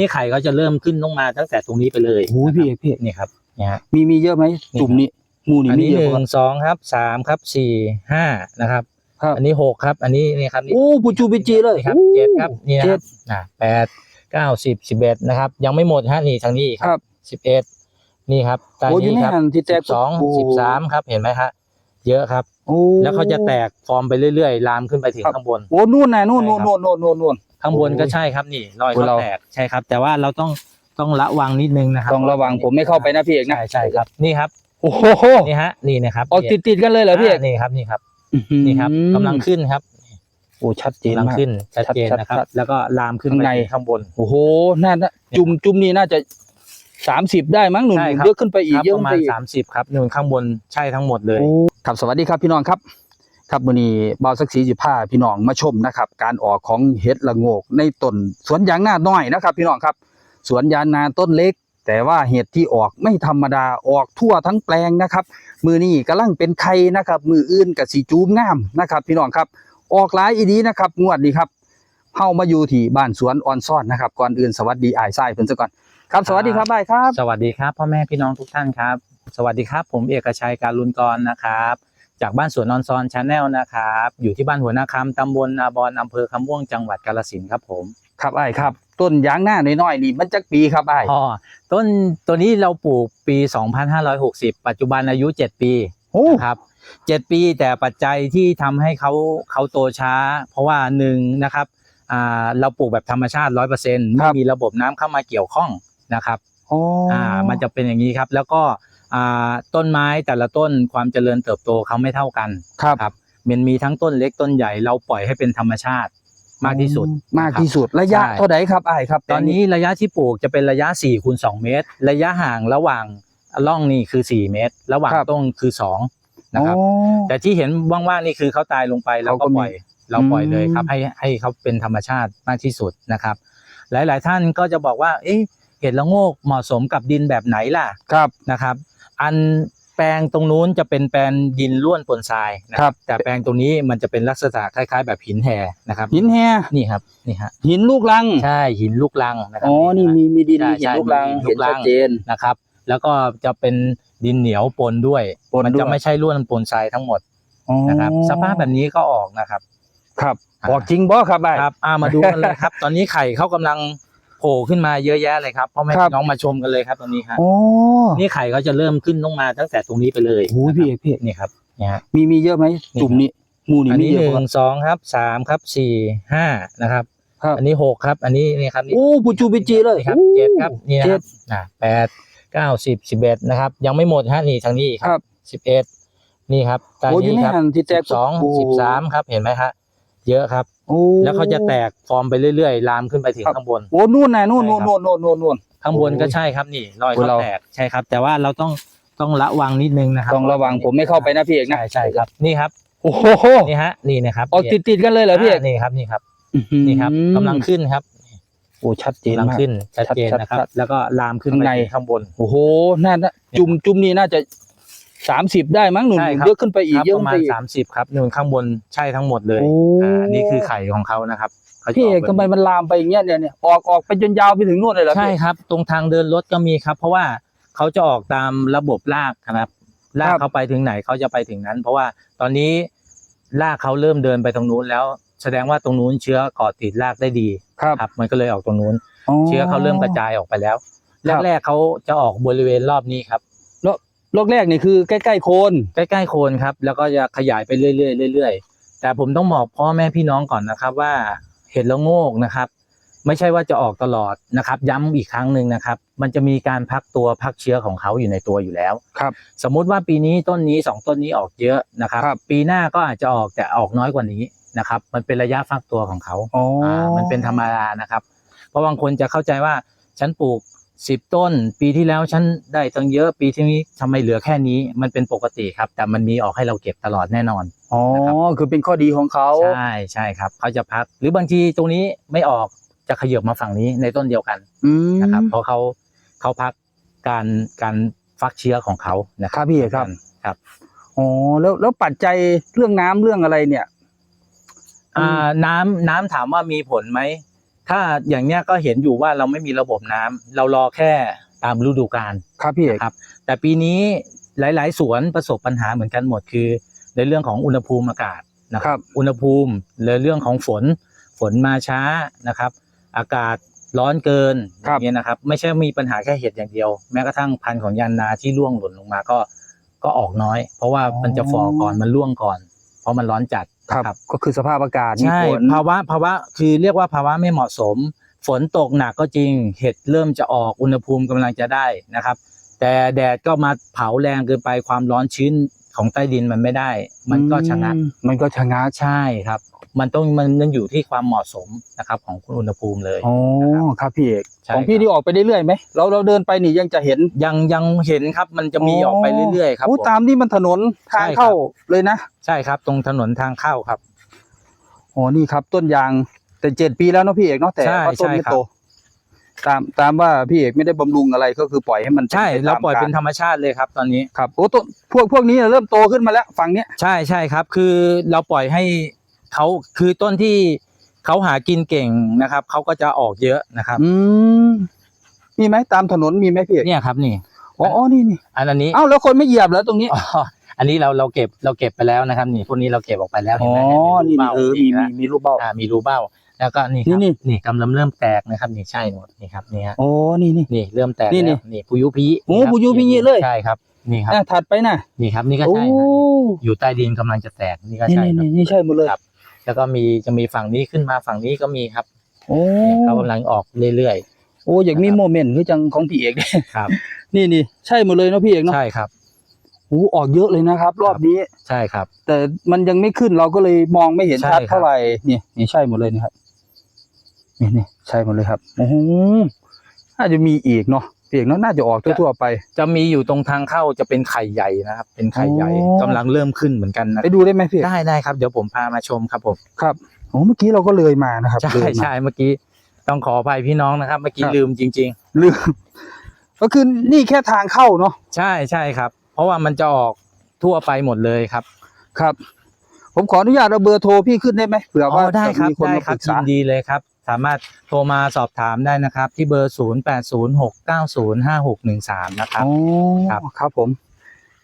นี่ไข่ก็จะเริ่มขึ้นลงมาตั้งแต่ตรงนี้ไปเลยโอ้ยพี่เอกพี่เอกนี่ครับเนี่ยฮะ มีมีเยอะไหมจุ่มนี้หมูนี่อันมีนี้เยหอะนึ่กว่างสองครับสามครับสี่ห้านะครับ ครับอันนี้หกครับ อันนี้นี่ครับนี่ โอ้ปูจูปิจีเลยครับโอ้เจ็ดครับนี่นะคเจ็รัด บอ่าแปดเก้าสิบสิบเอ็ดนะครับ ยังไม่หมดฮะนี่ทางนี้อีกครับสิบเอ็ดนี่ครับตาโอ้ยอยู่นี้ในครับหันที่แตสิกบสองโสิบสามครับเห็นไหมฮะเยอะครับ โอ้แล้วเขาจะแตกฟอร์มไปเรื่อยๆ ลามขึ้นไปถึงครับข้างบน โอ้นู่นน่ะนู่นใช่นู่นครับนู่นนู่นนู่นนู่น ข้างบนโอ้ก็ใช่ครับนี่รอยโอ้เขาเราแตกใช่ครับ แต่ว่าเราต้องต้องระวังนิดนึงนะครับต้องระวังผมไม่เข้าไปนะพี่เอกนะใช่ใช่ครับนี่ครับโอ้โหนี่ฮะนี่นะครับออกติดติดๆกันเลยเหรอพี่เอกานี่ครับนี่ครับอื้อหือนี่ครับกำลังขึ้นครับโอ้ชัดเจนกำลังมากขึ้นชัดเจนชัดๆนะครับชัดแล้วก็ลามขึ้นข้างไปในถึงข้างบนโอ้โหน่าน่าจุ่มจุ่มนี่น่าจะสามสิบได้มั้งหนุนใช่ครับเยอะขึ้นไปอีคกรับเยอะประขึ้นมาไปณอีกสามสิบครับนู่นข้างบนใช่ทั้งหมดเลยโอ้ครับสวัสดีครับพี่น้องครับ ครับมื้อนี้บ่าวสักดิ์ศรีสิพาพี่น้องมาชมนะครับ การออกของเห็ดละโงกในต้นสวนยางนาน้อยนะครับ พี่น้องครับ สวนยางนาต้นเล็ก แต่ว่าเห็ดที่ออกไม่ธรรมดาออกทั่วทั้งแปลงนะครับ มือนี้กำลังเป็นไข่นะครับ มืออื่นกับสีจูมงามนะครับ พี่น้องครับ ออกหลายอีดีนะครับ งวดนี้ครับเฮามาอยู่ที่บ้านสวนออนซ่อนนะครับก่อนอื่นสวัสดีอ้ายทรายเพิ่นซะก่อนครับสวัสดีครับอ้ายครับ สวัสดีครับพ่อแม่พี่น้องทุกท่านครับ สวัสดีครับ ผมเอกชัยการลุนกรนะครับ จากบ้านสวนนอนซอนชาแนลนะครับ อยู่ที่บ้านหัวนาคำตำบลนาบอนอำเภอคำม่วงจังหวัดกาฬสินธุ์ครับผมครับอ้ายครับ ต้นยางนาน้อยๆนี่มันจักปีครับอ้ายอ๋อต้นตัวนี้เราปลูกปี 2560 ปัจจุบันอายุ 7 ปีโอ้นะครับ7ปีแต่ปัจจัยที่ทำให้เขาเขาโตช้า เพราะว่าหนึ่งนะครับอ่าเราปลูกแบบธรรมชาติ100%ไม่มีระบบน้ำเข้ามาเกี่ยวข้องนะครับอ๋อออ่ามันจะเป็นอย่างนี้ครับ แล้วก็อ่า ต้นไม้แต่ละต้นความเจริญเติบโตเขาไม่เท่ากันครับครับมันมีทั้งต้นเล็กต้นใหญ่เราปล่อยให้เป็นธรรมชาติมากที่สุดมากที่สุดระยะใช่เท่าไหร่ครับอ้ายครับ ตอนนี้ระยะที่ปลูกจะเป็นระยะ4คูณ2เมตร ระยะห่างระหว่างร่องนี่คือ 4 เมตร ระหว่างต้นคือ2นะครับอ๋อแต่ที่เห็นว่างๆนี่คือเขาตายลงไปเราก็เขาก็มีปล่อยเราปล่อยเลยครับอืมให้ให้เขาเป็นธรรมชาติมากที่สุดนะครับ หลายๆท่านก็จะบอกว่า เอ๊ะเห็ดละโงกเหมาะสมกับดินแบบไหนล่ะครับนะครับ อันแปลงตรงนู้นจะเป็นแปลงดินล้วนปนทรายนะครับ แต่แปลงตรงนี้มันจะเป็นลักษณะคล้าย ๆ แบบหินแห่นะครับ หินแฮนี่ครับนี่ฮะหินลูกลังใช่หินลูกลังนะครัอ๋อนี่มีมีดินใช่มีหินใช่ลูกลังมีหินเห็นลูกรังชัดเจนนะครับ แล้วก็จะเป็นดินเหนียวปนด้วยปนมันด้วจะยไม่ใช่ล้วนปนทรายทั้งหมดอ๋อนะครับสภาพแบบนี้ก็ออกนะครับ ครับอ่าบอกจริงบ่ครับอ้ายครับ อ่ามาดูกันเลยครับ ตอนนี้ไข่เขากำลัง โผล่ขึ้นมาเยอะแยะเลยครับพ่อแม่ครับ พี่น้องมาชมกันเลยครับตรงนี้ฮะโอ้นี่ไข่เขาจะเริ่มขึ้นลงมาตั้งแต่ตรงนี้ไปเลยโหพี่เอกพี่นี่ครับเนี่ยฮะ มีมีเยอะไหมนี่จุ่มนี้หมูนี่อันมีนี้เยหอะนึ่กว่างสองครับสามครับสี่ห้านะครับ ครับอันนี้หกครับ อันนี้นี่ครับนี่โอ้ปูจูปิจีเลยนี่ครับโอ้เจ็ดครับนี่นะคเจ็รัด บอ่าแปดเก้าสิบสิบเอ็ดนะครับ ยังไม่หมดฮะนี่ทางนี้อีกครับสิบเอ็ดนี่ครับตาโอ้อยู่นี้ในครับหันที่แตสิกบสองโสิบสามครับเห็นไหมฮะ เยอะครับ โอ้แล้วเขาจะแตกฟอร์มไปเรื่อยๆ ลามขึ้นไปถึงครับข้างบน โอ้นู่นน่ะนู่นใช่นู่นครับนู่นนู่นนู่นนู่น ข้างบนโอ้ก็ใช่ครับนี่รอยโอ้เขาเราแตกใช่ครับ แต่ว่าเราต้องต้องระวังนิดนึงนะครับต้องระวังผมไม่เข้าไปนะพี่เอกนะ ใช่ใช่ครับนี่ครับโอ้โหนี่ฮะนี่นะครับออกติดติดๆกันเลยเหรอพี่เอกานี่ครับนี่ครับอื้อหือนี่ครับกำลังขึ้นครับโอ้ชัดเจนกำลังมากขึ้นชัดเจนชัดๆนะครับชัดแล้วก็ลามขึ้นข้างไปในถึงข้างบนโอ้โหน่าน่าจุ่มจุ่มนี่น่าจะ สามสิบได้มั้งหนุนใช่ครับ เยอะขึ้นไปอีคกรับเยอะประขึ้นมาไปณอีก สามสิบครับนู่นข้างบนใช่ทั้งหมดเลยโอ้ อ่านี่คือไข่ของเขานะครับขาจะพี่เอกแบบทำไมมันลามไปอย่างเงี้ยเนี่ยเนี่ยออกออกไปจนยาวไปถึงนู่นเลยเหรอใช่พี่ ครับ ตรงทางเดินรถก็มีครับ เพราะว่าเขาจะออกตามระบบลากครับลากครับ เขาไปถึงไหนเขาจะไปถึงนั้น เพราะว่าตอนนี้ลากเขาเริ่มเดินไปตรงนู้นแล้ว แสดงว่าตรงนู้นเชื้อเกาะติดลากได้ดีครับครับ มันก็เลยออกตรงนู้น เชื้อเขาเริ่มกระจายออกไปแล้ว ครับ แรกๆเขาจะออกบริเวณรอบนี้ครับ โรคแรกนี่คือใกล้ๆโคน ใกล้ๆโคนครับ แล้วก็จะขยายไปเรื่อยๆเรื่อยๆ แต่ผมต้องบอกพ่อแม่พี่น้องก่อนนะครับว่าเห็ดละโงกนะครับ ไม่ใช่ว่าจะออกตลอดนะครับ ย้ำอีกครั้งหนึ่งนะครับ มันจะมีการพักตัวพักเชื้อของเขาอยู่ในตัวอยู่แล้วครับ สมมุติว่าปีนี้ต้นนี้สองต้นนี้ออกเยอะนะครับครับ ปีหน้าก็อาจจะออกแต่ออกน้อยกว่านี้นะครับ มันเป็นระยะฟักตัวของเขาอ๋อออ่ามันเป็นธรรมดานะครับ เพราะบางคนจะเข้าใจว่าฉันปลูก สิบต้น ปีที่แล้วฉันได้ตั้งเยอะปีที่นี้ทำไมเหลือแค่นี้มันเป็นปกติครับ แต่มันมีออกให้เราเก็บตลอดแน่นอน อ๋อนะครับคือเป็นข้อดีของเขาใช่ใช่ครับเขาจะพัก หรือบางทีตรงนี้ไม่ออกจะขยับมาฝั่งนี้ในต้นเดียวกันอืมนะครับเพราะเขาเขาพักการการฟักเชื้อของเขานะคครัรับบพี่เอกครับครับอ๋อแล้วแล้วปัจจัยเรื่องน้ำเรื่องอะไรเนี่ย อ่าน้ำน้ำถามว่ามีผลไหม ถ้าอย่างเนี้ยก็เห็นอยู่ว่าเราไม่มีระบบน้ำเรารอแค่ตามฤดูกาล ครับพี่เอกนะครับ แต่ปีนี้หลาย ๆ สวนประสบปัญหาเหมือนกันหมดคือ ในเรื่องของอุณหภูมิอากาศนะคครัรับอุณหภูมิในเรื่องของฝนฝนมาช้านะครับ อากาศร้อนเกินอย่างเงี้ยนะครับ ไม่ใช่มีปัญหาแค่เห็ดอย่างเดียว แม้กระทั่งพันธุ์ของยานนาที่ร่วงหล่นลงมาก็ก็ออกน้อย เพราะว่ามันจะฝ่อก่อนมันร่วงก่อน เพราะมันร้อนจัด ครับนะครับ ก็คือสภาพอากาศมีใช่ผล ภาวะภาวะคือเรียกว่าภาวะไม่เหมาะสม ฝนตกหนักก็จริง เห็ดเริ่มจะออกอุณหภูมิกำลังจะได้นะครับ แต่แดดก็มาเผาแรงเกินไปความร้อนชื้นของใต้ดินมันไม่ได้ มันก็ชะงักอืมมันก็ชะงัก ใช่ครับ มันต้องมันมันอยู่ที่ความเหมาะสมนะครับของคุณอุณหภูมิเลย อ๋อครับพี่เอกใช่ของพี่ที่ออกไปเรื่อยๆไหมเราเราเดินไปนี่ยังจะเห็นยังยังเห็นครับมันจะมีออกไปเรื่อยๆครับอู้ผม ตามนี่มันถนนทางใช่ครับ เข้าเลยนะใช่ครับ ตรงถนนทางเข้าครับอ๋อนี่ครับต้นยางแต่เจ็ดปีแล้วเนาะพี่เอกเนาะแต่ใช่ว่าต้นใช่ไม่ครับ โต ตามตามว่าพี่เอกไม่ได้บำรุงอะไรก็คือปล่อยให้มันใช่ไปตมเราปล่อยเป็นกธรรมชาติเลยครับ ตอนนี้ ครับโอ้ต้นพวกพวกนี้เริ่มโตขึ้นมาแล้วฝั่งเนี้ย ใช่ใช่ครับ คือเราปล่อยให้ เขาคือต้นที่เขาหากินเก่งนะครับเขาก็จะออกเยอะนะครับอืมมีไหมตามถนนมีไหมพี่เอกเนี่ยครับนี่อ๋ออ๋อนี่นี่อันอันนี้เอ้าแล้วคนไม่เหยียบแล้วตรงนี้อ๋ออันนี้เราเราเก็บเราเก็บไปแล้วนะครับ นี่พวกนี้เราเก็บออกไปแล้วเห็อ๋นอไหมนี่เห็นไหมนี่เออมีมีมีมีรูปเบ้าอ่ามีรูเบ้า แล้วก็นี่ครับนี่นี่นี่กำลังเริ่มแตกนะครับ นี่ใช่หมดนี่ครับนี่ฮะโอ้นี่นี่นี่เริ่มแตกนี่แล้วนี่นี่ปุยุพิโอ้นี่ครับปุยุพิเลยใช่ครับนี่ครับอะถัดไปนะนี่ครับนี่ก็โอ้ใช่ฮะอยู่ใต้ดินกำลังจะแตกนี่ก็นี่ใช่นี่ครับนี่นี่ใช่หมดเลยครับ แล้วก็มีจะมีฝั่งนี้ขึ้นมาฝั่งนี้ก็มีครับโอ้นี่เขากำลังออกเรื่อยโอ้อยากมีโมเมนต์คือจังของพี่เอกเนี่ยๆครับ นี่นี่ใช่หมดเลยเนาะพี่เอกเนาะใช่ครับโอ้ออกเยอะเลยนะครับ รอบนี้ใช่ครับ แต่มันยังไม่ขึ้นเราก็เลยมองไม่เห็นใช่ชัดครับเท่าไหร่นี่นี่ใช่หมดเลยนะครับนี่นี่ใช่หมดเลยครับโอ้โหน่าจะมีอีกเนาะพี่ เอกเนาะน่าจะออกทั่วๆไป จะมีอยู่ตรงทางเข้าจะเป็นไข่ใหญ่นะครับ เป็นไข่ใหญ่โอ้กำลังเริ่มขึ้นเหมือนกันนะไปดูได้ไหมพี่เอกได้ได้ครับเดี๋ยวผมพามาชมครับผมครับโอ้เมื่อกี้เราก็เลยมานะครับใช่เลยมาใช่เมื่อกี้ต้องขออภัยพี่น้องนะครับ เมื่อกี้ครับลืมจริงลืม ก็คือนี่แค่ทางเข้าเนาะๆใช่ใช่ครับ เพราะว่ามันจะออกทั่วไปหมดเลยครับ ครับ ผมขออนุญาตเอาเบอร์โทรพี่ขึ้นได้ไหมเผื่ออ๋ว่าอได้ครับจะมีคนได้มาคปรับรึกยิษานดีเลยครับสามารถโทรมาสอบถามได้นะครับ ที่เบอร์ 0 8 0 6 9 0 5 6 1 3 นะครับอ๋อครับ ครับผม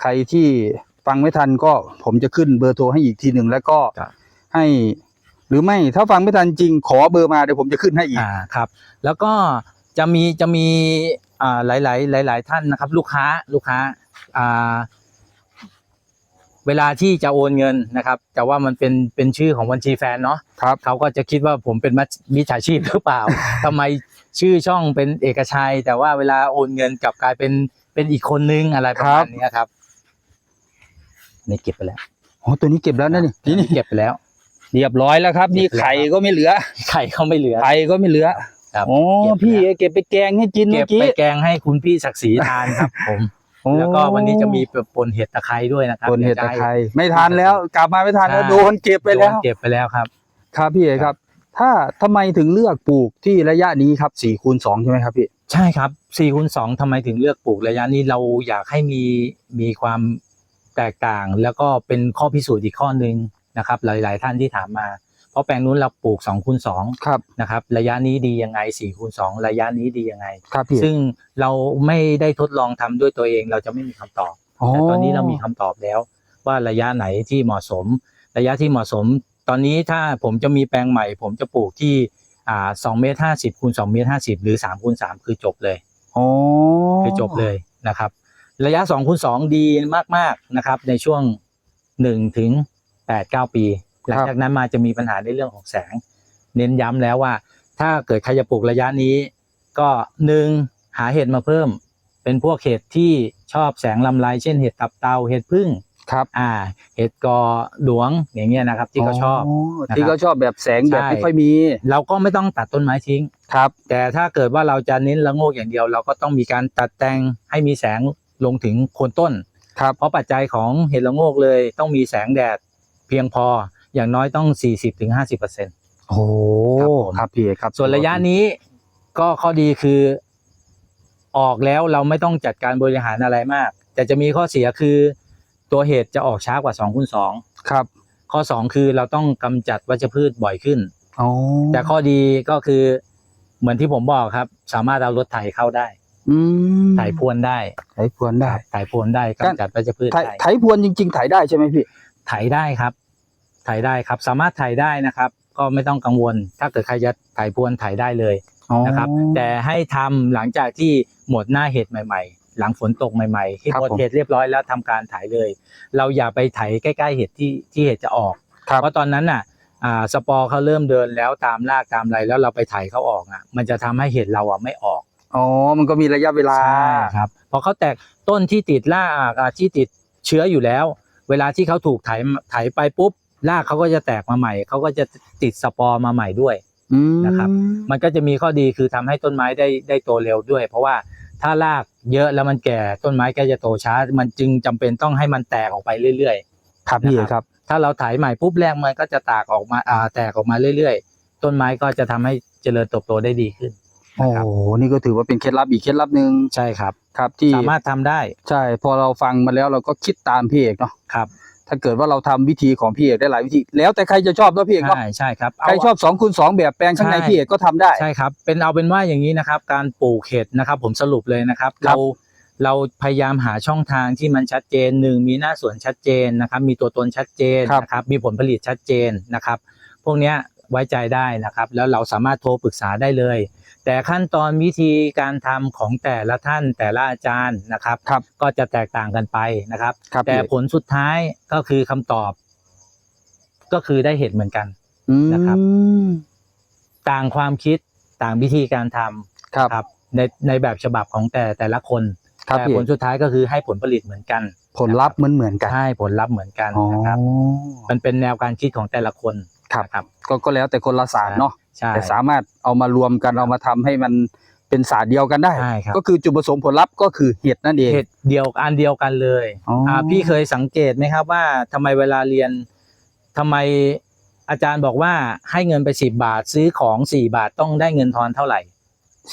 ใครที่ฟังไม่ทันก็ผมจะขึ้นเบอร์โทรให้อีกทีหนึ่งแล้วก็ครับให้หรือไม่ถ้าฟังไม่ทันจริงขอเบอร์มาเดี๋ยวผมจะขึ้นให้อีกอ่าครับ แล้วก็จะมีจะมีอ่าหลายหลายหลายหลายๆท่านนะครับ ลูกค้าลูกค้าอ่า เวลาที่จะโอนเงินนะครับ แต่ว่ามันเป็นเป็นชื่อของบัญชีแฟนเนาะครับเขาก็จะคิดว่าผมเป็นมิจฉาชีพหรือเปล่าทำไมชื่อช่องเป็นเอกชัย แต่ว่าเวลาโอนเงินกลับกลายเป็นเป็นอีกคนนึงอะไรประมาณนี้ครับนี่เก็บไปแล้วโอ้ตัวนี้เก็บแล้วนะนี่นี่นี่เก็บไปแล้ว เรียบร้อยแล้วครับ นี่เก็บแล้วไข่ก็ไม่เหลือ ไข่เขาไม่เหลือไข่ก็ไม่เหลือครับโอ้เก็บแล้วพี่เก็บไปแกงให้กินเก็เมื่บอกี้ไปแกงให้คุณพี่ศักดิ์ศรีทานครับผม โอ้แล้วก็วันนี้จะมีปนเห็ดตะไคร้ด้วยนะครับคนเห็ดดี๋ยวตะจะไคร้ไม่ทานแล้วกลับมาไม่ทานแล้วใช่โดนเก็บไปแล้วโดนเก็บไปแล้วครับ ครับพี่เอกครับ ถ้าทำไมถึงเลือกปลูกที่ระยะนี้ครับสี่คูณสองใช่ไหมครับพี่ ใช่ครับ4คูณ2ทำไมถึงเลือกปลูกระยะนี้เราอยากให้มีมีความแตกต่าง แล้วก็เป็นข้อพิสูจน์อีกข้อหนึ่งนะครับ หลาย ๆ ท่านที่ถามมา เพราะแปลงนู้นเราปลูก2คูณ2ครับนะครับ ระยะนี้ดียังไง4คูณ2ระยะนี้ดียังไง ครับพี่ซึ่งเราไม่ได้ทดลองทำด้วยตัวเองเราจะไม่มีคำตอบ แต่ตอนนี้เรามีคำตอบแล้ว ว่าระยะไหนที่เหมาะสม ระยะที่เหมาะสม ตอนนี้ถ้าผมจะมีแปลงใหม่ ผมจะปลูกที่อ่า2เมตร50คูณ2เมตร50หรือ3คูณ3คือจบเลยอ๋อคือจบเลยนะครับ ระยะ2คูณ2ดีมากๆนะครับ ในช่วง1ถึง8 9ปี หลังจากนั้นมาจะมีปัญหาในเรื่องของแสง เน้นย้ำแล้วว่า ถ้าเกิดใครจะปลูกระยะนี้ ก็หนึ่งหาเห็ดมาเพิ่ม เป็นพวกเห็ดที่ชอบแสงลำไรเช่นเห็ดตับเตาเห็ดพึ่งครับอ่า เห็ดกอหลวงอย่างเงี้ยนะครับ ที่เขาชอบนะครับที่เขาชอบแบบแสงแบบใช่ไม่ค่อยมี เราก็ไม่ต้องตัดต้นไม้ทิ้งครับ แต่ถ้าเกิดว่าเราจะเน้นละโงกอย่างเดียว เราก็ต้องมีการตัดแต่งให้มีแสงลงถึงโคนต้นครับเพราะปัจจัยของเห็ดละโงกเลยต้องมีแสงแดดเพียงพอ อย่างน้อยต้อง 40-50%โอ้ครับผมครับพี่เอกครับส่วนระยะนี้ก็ข้อดีคือออกแล้วเราไม่ต้องจัดการบริหารอะไรมาก แต่จะมีข้อเสียคือตัวเห็ดจะออกช้ากว่า2คูณ2ครับ ข้อ 2 คือเราต้องกำจัดวัชพืชบ่อยขึ้นอ๋อแต่ข้อดีก็คือเหมือนที่ผมบอกครับ สามารถเอารถไถเข้าได้อืมไถพรวนได้ไถพรวนได้ไถพรวนได้การกำจัดวัชพืชไถได้ไถพรวนจริงๆไถได้ใช่ไหมพี่ไถได้ครับ ไถได้ครับ สามารถไถได้นะครับ ก็ไม่ต้องกังวล ถ้าเกิดใครจะไถพรวนไถได้เลยอ๋อนะครับ แต่ให้ทำหลังจากที่หมดหน้าเห็ดใหม่ ๆ หลังฝนตกใหม่ๆ ที่ครับหมดผมเห็ดเรียบร้อยแล้วทำการไถเลย เราอย่าไปไถใกล้ๆเห็ดที่ที่เห็ดจะออกครับเพราะตอนนั้นน่ะอ่าสปอร์เขาเริ่มเดินแล้วตามรากตามอะไรแล้วเราไปไถเขาออกอะ มันจะทำให้เห็ดเราอะไม่ออกอ๋อ มันก็มีระยะเวลา ใช่ครับ พอเขาแตกต้นที่ติดรากอ่าที่ติดเชื้ออยู่แล้ว เวลาที่เขาถูกไถไถไปปุ๊บ รากเขาก็จะแตกมาใหม่เขาก็จะติดสปอร์มาใหม่ด้วยอืมนะครับ มันก็จะมีข้อดีคือทำให้ต้นไม้ได้ได้โตเร็วด้วย เพราะว่าถ้ารากเยอะแล้วมันแก่ต้นไม้ก็จะโตช้า มันจึงจำเป็นต้องให้มันแตกออกไปเรื่อยครับพี่นะครับครับๆถ้าเราไถใหม่ปุ๊บแรกมันก็จะตากออกมาอ่าแตกออกมาเรื่อยๆ ต้นไม้ก็จะทำให้เจริญเติบโตได้ดีขึ้นโอ้โหนี่ก็ถือว่าเป็นเคล็ดลับอีกเคล็ดลับหนึ่งใช่ครับ ครับที่สามารถทำได้ ใช่ พอเราฟังมาแล้วเราก็คิดตามพี่เอกเนาะครับ ถ้าเกิดว่าเราทำวิธีของพี่เอกได้หลายวิธี แล้วแต่ใครจะชอบเนาะพี่เอกเนาะใช่ใช่ครับใครชอบสองคูณสองแบบแปลงข้างในใช่พี่เอกก็ทำได้ใช่ครับ เป็นเอาเป็นว่าอย่างนี้นะครับ การปลูกเห็ดนะครับ ผมสรุปเลยนะครับครับเราเราพยายามหาช่องทางที่มันชัดเจนหนึ่งมีหน้าสวนชัดเจนนะครับ มีตัวตนชัดเจนครับนะครับ มีผลผลิตชัดเจนนะครับ พวกเนี้ยไว้ใจได้นะครับ แล้วเราสามารถโทรปรึกษาได้เลย แต่ขั้นตอนวิธีการทำของแต่ละท่านแต่ละอาจารย์นะครับครับก็จะแตกต่างกันไปนะครับครับแต่พี่เอกผลสุดท้ายก็คือคำตอบ ก็คือได้เห็ดเหมือนกันอืมนะครับต่างความคิดต่างวิธีการทำครับครับในในแบบฉบับของแต่แต่ละคนครับแต่พี่ผเอลกสุดท้ายก็คือให้ผลผลิตเหมือนกัน ผลลัพธ์เหมือนเหมือนกันใช่ผลลัพธ์เหมือนกันอ๋อนะครับ มันเป็นแนวการคิดของแต่ละคน ครับนะครับ ก็ก็แล้วแต่คนละศาสตร์เนาะใช่แต่สามารถเอามารวมกันเอามาทำให้มันเป็นศาสตร์เดียวกันได้ ใช่ครับก็คือจุดประสงค์ผลลัพธ์ก็คือเห็ดนั่นเอง เหตุเดียวอันเดียวกันเลยอ๋ออ่าพี่เคยสังเกตไหมครับว่าทำไมเวลาเรียนทำไมอาจารย์บอกว่าให้เงินไปสิบบาทซื้อของสี่บาทต้องได้เงินทอนเท่าไหร่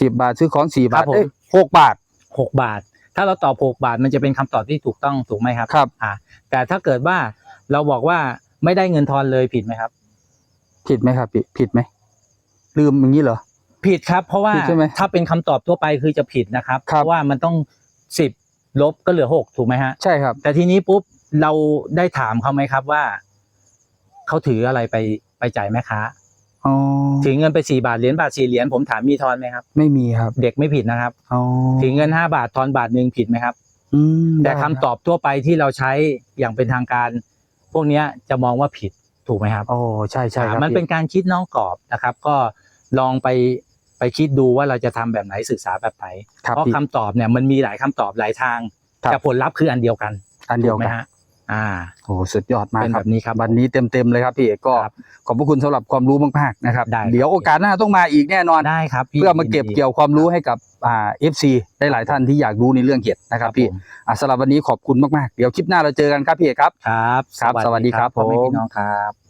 สิบบาทซื้อของสี่บาทครับผม เอ้ยหกบาทหกบาท ถ้าเราตอบหกบาทมันจะเป็นคำตอบที่ถูกต้องถูกไหมครับ ครับอ่าแต่ถ้าเกิดว่าเราบอกว่าไม่ได้เงินทอนเลยผิดไหมครับ ผิดไหมครับพี่ผิดไหมลืมอย่างนี้เหรอ ผิดครับ เพราะว่าผิดใช่ไหมถ้าเป็นคำตอบทั่วไปคือจะผิดนะครับครับเพราะว่ามันต้องสิบลบก็เหลือหกถูกไหมฮะ ใช่ครับ แต่ทีนี้ปุ๊บเราได้ถามเขาไหมครับว่าเขาถืออะไรไปไปจ่ายแม่ค้าอ๋อถือเงินไปสี่บาทเหรียญบาทสี่เหรียญผมถามมีทอนไหมครับ ไม่มีครับเด็กไม่ผิดนะครับอ๋อถือเงินห้าบาททอนบาทหนึ่งผิดไหมครับ อืมแต่ได้คำตอบทั่วไปที่เราใช้อย่างเป็นทางการ พวกเนี้ยจะมองว่าผิด ถูกไหมครับโอ้ใช่ใช่ครับอ่ามันเป็นพี่การคิดนอกกรอบนะครับ ก็ลองไปไปคิดดูว่าเราจะทำแบบไหนศึกษาแบบไหนครับเพราะพี่คำตอบเนี่ยมันมีหลายคำตอบหลายทางครับแต่ผลลัพธ์คืออันเดียวกันอันเดียวถูไหมกันฮะ อ่าโอ้สุดยอดมากเป็นคแบรับบนี้ครับ วันนี้เต็มเต็มๆเลยครับพี่เอกก็ครับขอบพระคุณสำหรับความรู้มากๆนะครับได้ครับเดี๋ยวโอกาสหน้าต้องมาอีกแน่นอนได้ครับพี่เพื่อมาเก็บยินดีเกี่ยวความรู้ให้กับอ่าเอฟซีได้หลายท่านที่อยากรู้ในเรื่องเห็ดนะครับพี่ผมอะสำหรับวันนี้ขอบคุณมากๆ เดี๋ยวคลิปหน้าเราเจอกันครับพี่เอกครับครับครับสวัสดีครับพ่อแม่ผมพี่น้องครับ